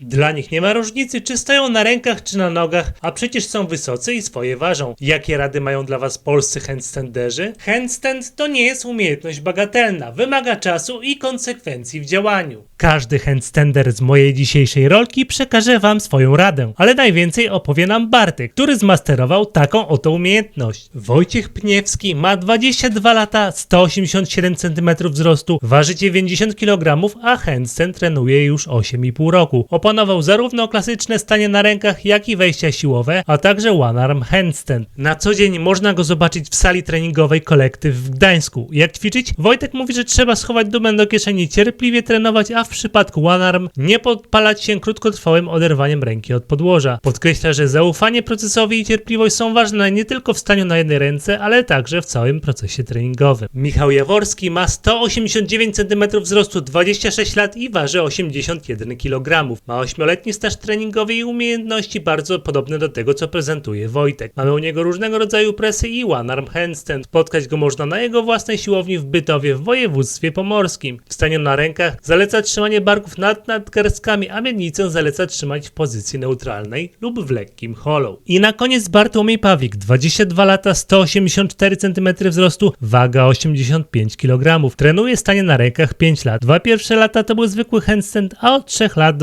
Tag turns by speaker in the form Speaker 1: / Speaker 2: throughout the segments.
Speaker 1: Dla nich nie ma różnicy, czy stoją na rękach, czy na nogach, a przecież są wysocy i swoje ważą. Jakie rady mają dla Was polscy handstanderzy? Handstand to nie jest umiejętność bagatelna, wymaga czasu i konsekwencji w działaniu. Każdy handstander z mojej dzisiejszej rolki przekaże Wam swoją radę, ale najwięcej opowie nam Bartek, który zmasterował taką oto umiejętność. Wojciech Pniewski ma 22 lata, 187 cm wzrostu, waży 90 kg, a handstand trenuje już 8,5 roku. Opanował zarówno klasyczne stanie na rękach, jak i wejścia siłowe, a także one arm handstand. Na co dzień można go zobaczyć w sali treningowej kolektyw w Gdańsku. Jak ćwiczyć? Wojtek mówi, że trzeba schować dumę do kieszeni, cierpliwie trenować, a w przypadku one arm nie podpalać się krótkotrwałym oderwaniem ręki od podłoża. Podkreśla, że zaufanie procesowi i cierpliwość są ważne nie tylko w staniu na jednej ręce, ale także w całym procesie treningowym. Michał Jaworski ma 189 cm wzrostu, 26 lat i waży 81 kg. Ma 8-letni staż treningowy i umiejętności bardzo podobne do tego, co prezentuje Wojtek. Mamy u niego różnego rodzaju presy i one arm handstand. Spotkać go można na jego własnej siłowni w Bytowie w województwie pomorskim. W staniu na rękach zaleca trzymanie barków nad nadgarstkami, a miednicę zaleca trzymać w pozycji neutralnej lub w lekkim hollow. I na koniec Bartłomiej Pawik, 22 lata, 184 cm wzrostu, waga 85 kg. Trenuje stanie na rękach 5 lat. Dwa pierwsze lata to był zwykły handstand, a od 3 lat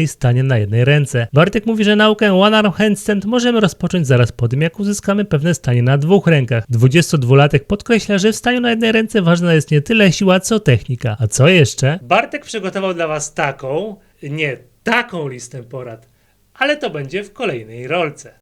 Speaker 1: doskonali stanie na jednej ręce. Bartek mówi, że naukę one arm handstand możemy rozpocząć zaraz po tym, jak uzyskamy pewne stanie na dwóch rękach. 22-latek podkreśla, że w staniu na jednej ręce ważna jest nie tyle siła, co technika. A co jeszcze? Bartek przygotował dla Was taką, nie taką listę porad, ale to będzie w kolejnej rolce.